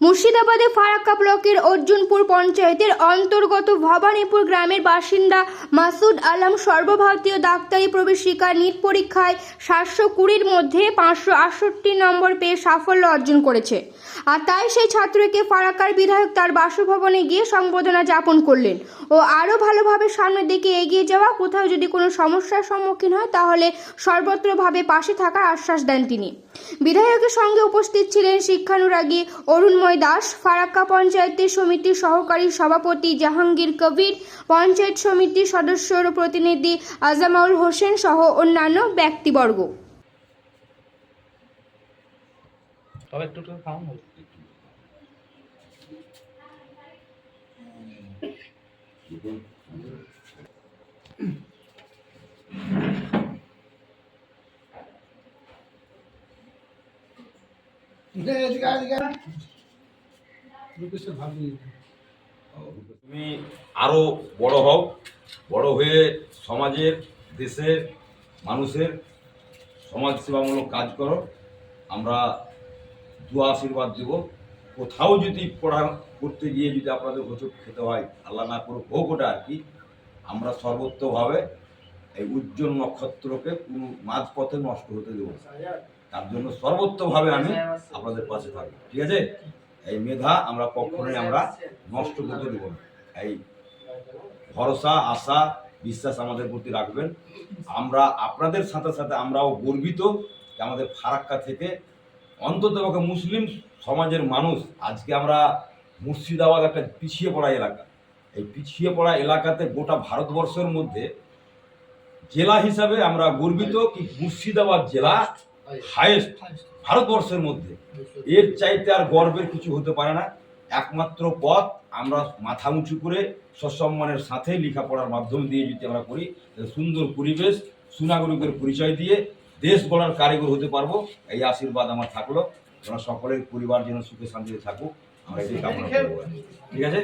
মুর্শিদাবাদে ফারাক্কা ব্লকের অর্জুনপুর পঞ্চায়েতের অন্তর্গত ভবানীপুর গ্রামের বাসিন্দা মাসুদ আলম সর্বভারতীয় ডাক্তারি প্রবেশিকা নিট পরীক্ষায় সাতশো কুড়ির মধ্যে পাঁচশো আটষট্টি নম্বর পেয়ে সাফল্য অর্জন করেছে। আর তাই সেই ছাত্রকে ফারাক্কার বিধায়ক তার বাসভবনে গিয়ে সংবর্ধনা যাপন করলেন। ও আরও ভালোভাবে সামনের দিকে এগিয়ে যাওয়া, কোথাও যদি কোনো সমস্যার সম্মুখীন হয়, তাহলে সর্বত্রভাবে পাশে থাকার আশ্বাস দেন তিনি। বিধায়কের সঙ্গে উপস্থিত ছিলেন শিক্ষানুরাগী অরুণময় দাস ফারাক্কা পঞ্চায়েতের সমিতির সহকারী সভাপতি জাহাঙ্গীর কবির পঞ্চায়েত সমিতির সদস্য প্রতিনিধি আজামাউল হোসেন সহ অন্যান্য ব্যক্তিবর্গ। তবে একটু একটু খাওয়ান হবে তুমি আরও বড় হও। বড় হয়ে সমাজের দেশের মানুষের সমাজ সেবামূলক কাজ করো। আমরা দোয়া আশীর্বাদ দেব। কোথাও যদি পড়া করতে গিয়ে যদি আপনাদের হোঁচট খেতে হয় আল্লাহ না করুক হোক ওটা আর কি আমরা সর্বত্রভাবে এই উজ্জ্বল নক্ষত্রকে কোনো মাঝপথে নষ্ট হতে দেবো তার জন্য সর্বত্রভাবে আমি আপনাদের পাশে থাকব। ঠিক আছে? এই মেধা আমরা কখনোই আমরা নষ্ট করতে দেবো না। এই ভরসা, আশা, বিশ্বাস আমাদের প্রতি রাখবেন। আমরা আপনাদের সাথে সাথে আমরাও গর্বিত আমাদের ফারাক্কা থেকে অন্তত মুসলিম সমাজের মানুষ আজকে আমরা মুর্শিদাবাদ একটা পিছিয়ে পড়া এলাকা। এই পিছিয়ে পড়া এলাকাতে গোটা ভারতবর্ষের মধ্যে জেলা হিসাবে আমরা গর্বিত কি মুর্শিদাবাদ জেলা হায়েস্ট ভারতবর্ষের মধ্যে। এর চাইতে আর গর্বের কিছু হতে পারে না। একমাত্র পথ আমরা মাথা উঁচু করে সসম্মানের সাথে লেখাপড়ার মাধ্যম দিয়ে যদি আমরা করি সুন্দর পরিবেশ, সুনাগরিকের পরিচয় দিয়ে দেশ গড়ার কারিগর হতে পারব। এই আশীর্বাদ আমার থাকল। আমরা সকলের পরিবার যেন সুখে শান্তিতে থাকুক। আমরা এটাই কামনা করব। ঠিক আছে?